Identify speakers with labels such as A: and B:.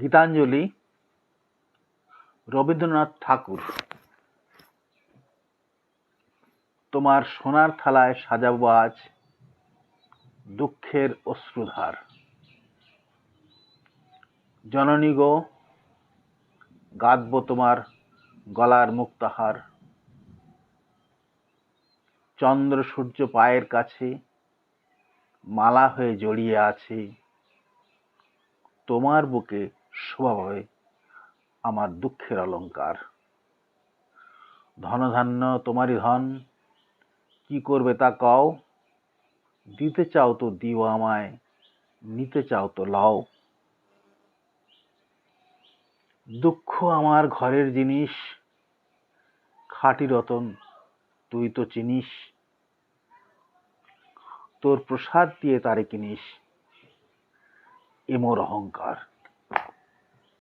A: গীতাঞ্জলি, রবীন্দ্রনাথ ঠাকুর। তোমার সোনার থালায় সাজাবো আজ দুঃখের অশ্রুধার। জননী গো গাঁথব তোমার গলার মুক্তাহার। চন্দ্র সূর্য পায়ের কাছে মালা হয়ে জড়িয়ে আছে। তোমার বুকে পাবে আমার দুঃখের অলংকার ধনধান্য তোমারই ধন, কি করবে তা কও। দিতে চাও তো দিও আমায়, নিতে চাও তো লও। দুঃখ আমার ঘরের জিনিস, খাঁটি রতন তুই তো চিনিস। তোর প্রসাদ দিয়ে তারে কিনিস এ মোর অহংকার।